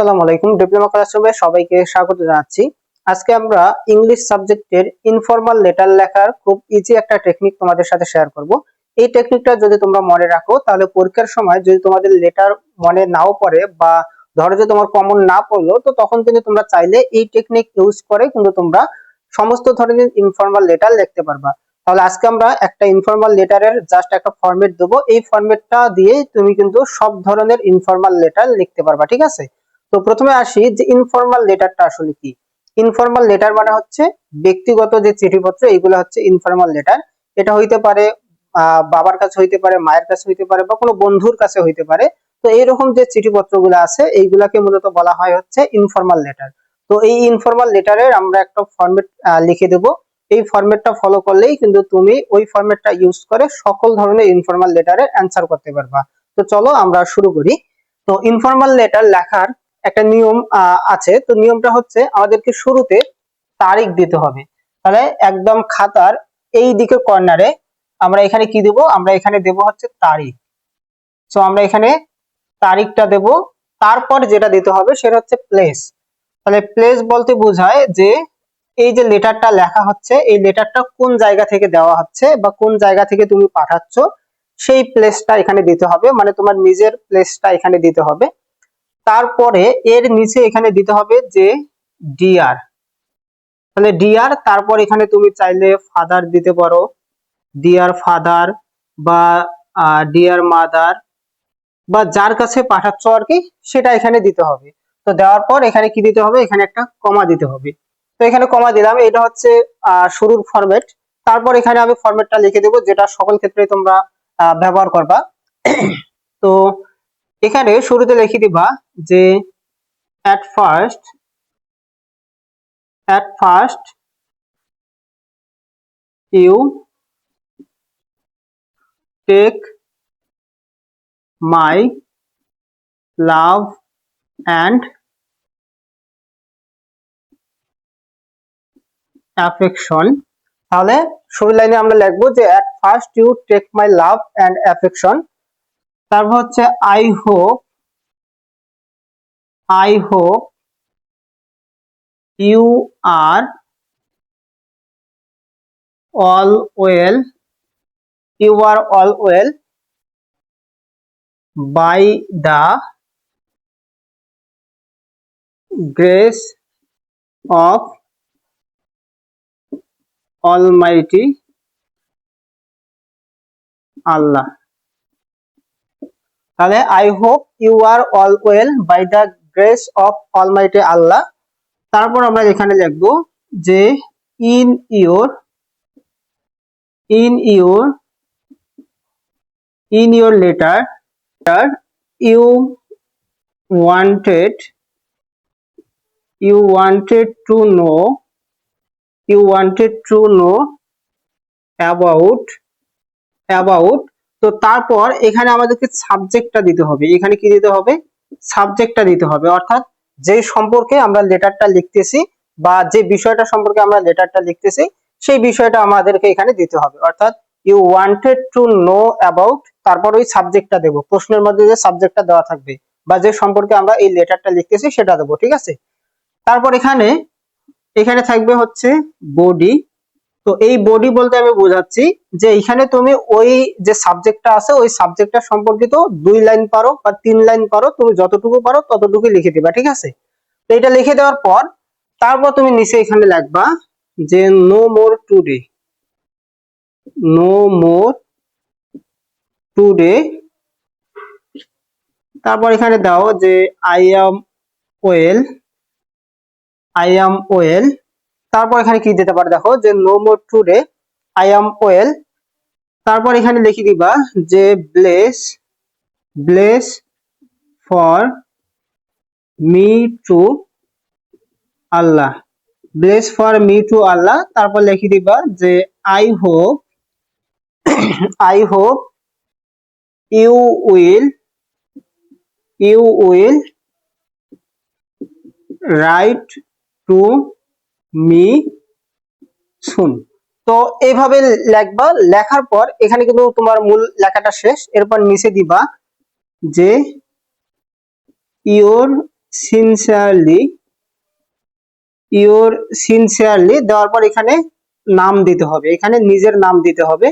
আসসালামু আলাইকুম ডিপ্লোমা ক্লাসরুমে সবাইকে স্বাগত জানাচ্ছি। আজকে আমরা ইংলিশ সাবজেক্টের ইনফর্মাল লেটার লেখার খুব ইজি একটা টেকনিক তোমাদের সাথে শেয়ার করব। এই টেকনিকটা যদি তোমরা মনে রাখো, তাহলে পরীক্ষার সময় যদি তোমাদের লেটার মনে নাও পড়ে বা ধরো যে তোমার কমন না পড়ল, তো তখন কিন্তু তোমরা চাইলে এই টেকনিক ইউজ করে কিন্তু তোমরা সমস্ত ধরনের ইনফর্মাল লেটার লিখতে পারবা। তাহলে আজকে আমরা একটা ইনফর্মাল লেটারের জাস্ট একটা ফরম্যাট দেবো। এই ফরম্যাটটা দিয়ে তুমি কিন্তু সব ধরনের ইনফর্মাল লেটার লিখতে পারবা, ঠিক আছে? তো প্রথমে আসি যে ইনফর্মাল লেটারটা আসলে কি? ইনফর্মাল লেটার মানে হচ্ছে ব্যক্তিগত যে চিঠিপত্র এগুলো হচ্ছে ইনফর্মাল লেটার এটা হইতে পারে বাবার কাছে হইতে পারে, মায়ের কাছে হইতে পারে বা কোনো বন্ধুর কাছে হইতে পারে। তো এইরকম যে চিঠিপত্রগুলো আছে, এইগুলাকে মূলত বলা হয় হচ্ছে ইনফর্মাল লেটার তো এই ইনফর্মাল লেটারের আমরা একটা ফরম্যাট লিখে দেব। এই ফরম্যাটটা ফলো করলেই কিন্তু তুমি ওই ফরম্যাটটা ইউজ করে সকল ধরনের ইনফর্মাল লেটারের অ্যান্সার করতে পারবা। তো চলো আমরা শুরু করি। তো ইনফর্মাল লেটার লেখার একটা নিয়ম আছে। তো নিয়মটা হচ্ছে আমাদেরকে শুরুতে তারিখ দিতে হবে। তাহলে একদম খাতার এই দিকে কর্নারে আমরা এখানে কি দেব? আমরা এখানে দেব হচ্ছে তারিখ। সো আমরা এখানে তারিখটা দেব। তারপর যেটা দিতে হবে সেটা হচ্ছে প্লেস তাহলে প্লেস বলতে বোঝায় যে এই যে লেটারটা লেখা হচ্ছে, এই লেটারটা কোন জায়গা থেকে দেওয়া হচ্ছে বা কোন জায়গা থেকে তুমি পাঠাচ্ছ, সেই প্লেসটা এখানে দিতে হবে। মানে তোমার নিজের প্লেসটা এখানে দিতে হবে। তারপরে এর নিচে এখানে দিতে হবে যে ডিআর তাহলে ডিআর তারপর এখানে তুমি চাইলে ফাদার দিতে পারো। ডিয়ার ফাদার বা ডিয়ার মাদার বা যার কাছে পাঠাচ্ছ আর কি, সেটা এখানে দিতে হবে। তো দেওয়ার পর এখানে কি দিতে হবে? এখানে একটা কমা দিতে হবে। তো এখানে কমা দিলাম, এটা হচ্ছে শুরুর ফরম্যাট তারপর এখানে আমি ফরম্যাটটা লিখে দেবো, যেটা সকল ক্ষেত্রে তোমরা ব্যবহার করবা। তো এখানে শুরুতে লিখে দিবা যে at first at first you take my love and affection তাহলে শুরু লাইনে আমরা লিখব যে at first you take my love and affection তারপর হচ্ছে I hope I hope you are all well you are all well by the grace of almighty আল্লাহ তাহলে I hope you are all well by the grace of almighty আল্লাহ তারপর আমরা এখানে লিখব যে in your in your in your letter you wanted you wanted to know you wanted to know about about তো তারপর এখানে আমাদেরকে সাবজেক্টটা দিতে হবে। এখানে কি দিতে হবে? সাবজেক্টটা দিতে হবে। অর্থাৎ যে সম্পর্কে আমরা লেটারটা লিখতেছি বা যে বিষয়টা সম্পর্কে আমরা লেটারটা লিখতেছি, সেই বিষয়টা আমাদেরকে এখানে দিতে হবে। অর্থাৎ you wanted to know about তারপর ওই সাবজেক্টটা দেব। প্রশ্নের মধ্যে যে সাবজেক্টটা দেওয়া থাকবে বা যে সম্পর্কে আমরা এই লেটারটা লিখতেছি সেটা দেবো, ঠিক আছে? তারপর এখানে এখানে থাকবে হচ্ছে বডি তো এই বডি বলতে আমি বোঝাচ্ছি যে এখানে তুমি ওই যে সাবজেক্টটা আছে, ওই সাবজেক্টটা সম্পর্কিত দুই লাইন পারো বা তিন লাইন পারো, তুমি যতটুকু পারো ততটুকু লিখে দিবা, ঠিক আছে? তো এটা লিখে দেওয়ার পর, তারপর তুমি নিচে এখানে লিখবা যে no more today no more today তারপর এখানে দাও যে I am well I am well তারপর এখানে কি দিতে পারে দেখো, যে no more today I am well তারপর এখানে লিখে দিবা যে bless bless for me to Allah bless for me to আল্লাহ, তারপর লিখে দিবা যে I hope I hope you will you will write to me soon. তো এইভাবে লেখবা, লেখার পর এখানে কিন্তু তোমার মূল লেখাটা শেষ, এরপর নিচে দিবা যে ইওর সিনসিয়ারলি ইউর সিনসিয়ারলি দেওয়ার পর এখানে নাম দিতে হবে, এখানে নিজের নাম দিতে হবে।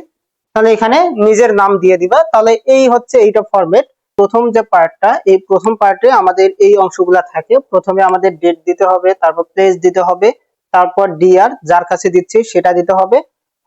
তাহলে এখানে নিজের নাম দিয়ে দিবা। তাহলে এই হচ্ছে এইটা ফরম্যাট প্রথম যে পার্টটা এই প্রথম পার্টে আমাদের এই অংশগুলা থাকে। প্রথমে আমাদের ডেট দিতে হবে, তারপর প্লেস দিতে হবে। তারপর ডিআর যার কাছে দিচ্ছি সেটা দিতে হবে।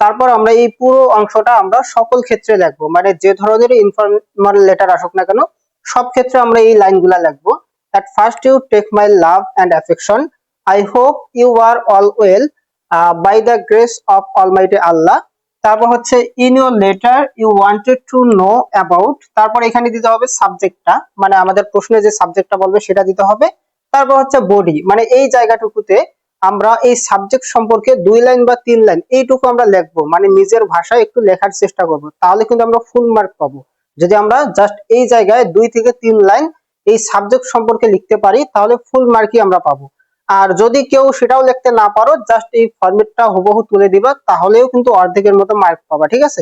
তারপর আমরা এই পুরো অংশটা আমরা সকল ক্ষেত্রে লিখব। মানে যে ধরনের ইনফরমাল লেটার আসুক না কেন সব ক্ষেত্রে আমরা এই লাইনগুলা লিখব। First you take my love and affection. I hope you are all well uh, by the grace of almighty allah. তারপর হচ্ছে in your letter you wanted to know about তারপর এখানে দিতে হবে সাবজেক্টটা মানে আমাদের প্রশ্নে যে সাবজেক্টটা বলবে সেটা দিতে হবে। তারপর হচ্ছে বডি মানে এই জায়গাটুকুতে আমরা এই সাবজেক্ট সম্পর্কে দুই লাইন বা তিন লাইন এইটুকু আমরা লিখব। মানে নিজের ভাষায় একটু লেখার চেষ্টা করব। তাহলে কিন্তু আমরা ফুল মার্ক পাবো। যদি আমরা জাস্ট এই জায়গায় দুই থেকে তিন লাইন এই সাবজেক্ট সম্পর্কে লিখতে পারি, তাহলে ফুল মার্কই আমরা পাবো। আর যদি কেউ সেটাও লিখতে না পারো জাস্ট এই ফরম্যাটটা হুবহু তুলে দিবা, তাহলেও কিন্তু অর্ধেকের মতো মার্ক পাবা, ঠিক আছে?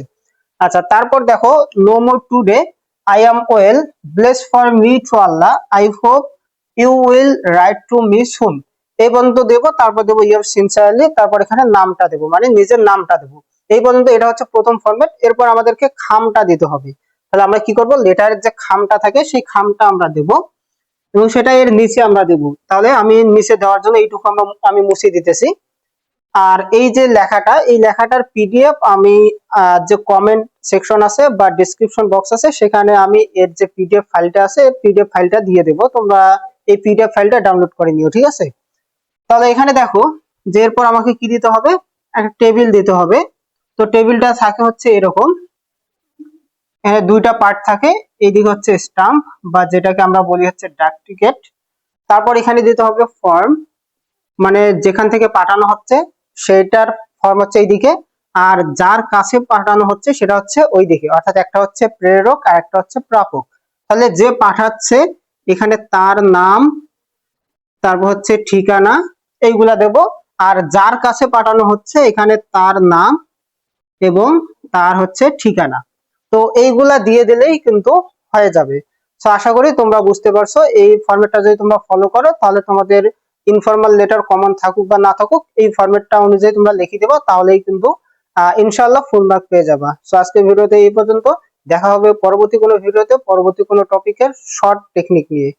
আচ্ছা তারপর দেখো no more today I am well bless for me to Allah I hope you will write to me soon এই পর্যন্ত দেবো, তারপর দেবো ইয়ার সিনসিয়ারলি তারপর এখানে নামটা দেবো মানে নিজের নামটা দেবো। এই পর্যন্ত এটা হচ্ছে প্রথম ফরম্যাট এরপর আমাদেরকে খামটা দিতে হবে। তাহলে আমরা কি করব? লেটারের যে খামটা থাকে, সেই খামটা আমরা দেব, এবং সেটা এর নিচে আমরা দেব। তাহলে আমি নিচে দেওয়ার জন্য এইটুকু আমরা আমি মুছে দিতেছি। আর এই যে লেখাটা, এই লেখাটার পিডিএফ আমি যে কমেন্ট সেকশন আছে বা ডেসক্রিপশন বক্স আছে, সেখানে আমি এর যে পিডিএফ ফাইলটা আছে পিডিএফ ফাইলটা দিয়ে দেব। তোমরা এই পিডিএফ ফাইলটা ডাউনলোড করে নিও, ঠিক আছে? তাহলে এখানে দেখো যে এরপর আমাকে কি দিতে হবে? একটা টেবিল দিতে হবে। তো টেবিলটা থাকে হচ্ছে এরকম। এখানে দুইটা পার্ট থাকে। এইদিকে হচ্ছে স্টাম্প বা যেটাকে আমরা বলি হচ্ছে ডাক টিকেট তারপর এখানে দিতে হবে ফর্ম মানে যেখান থেকে পাঠানো হচ্ছে, সেটার ফর্ম হচ্ছে এইদিকে। আর যার কাছে পাঠানো হচ্ছে, সেটা হচ্ছে ওই দিকে অর্থাৎ একটা হচ্ছে প্রেরক আর একটা হচ্ছে প্রাপক। তাহলে যে পাঠাচ্ছে, এখানে তার নাম, তারপর হচ্ছে ঠিকানা এইগুলা দেব। আর যার কাছে পাঠানো হচ্ছে এখানে তার নাম এবং তার হচ্ছে ঠিকানা। তো এইগুলা দিয়ে দিলেই কিন্তু হয়ে যাবে। তো আশা করি তোমরা বুঝতে পারছ। এই ফরম্যাটটা যদি তোমরা ফলো করো তাহলে তোমাদের ইনফর্মাল লেটার কমন থাকুক বা না থাকুক এই ফরম্যাটটা অনুযায়ী তোমরা লিখে দেবো তাহলেই কিন্তু আহ, ইনশাআল্লাহ ফুল মার্ক পেয়ে যাবা। সো আজকের ভিডিওতে এই পর্যন্ত। দেখা হবে পরবর্তী কোনো ভিডিওতে পরবর্তী কোনো টপিকের শর্ট টেকনিক নিয়ে।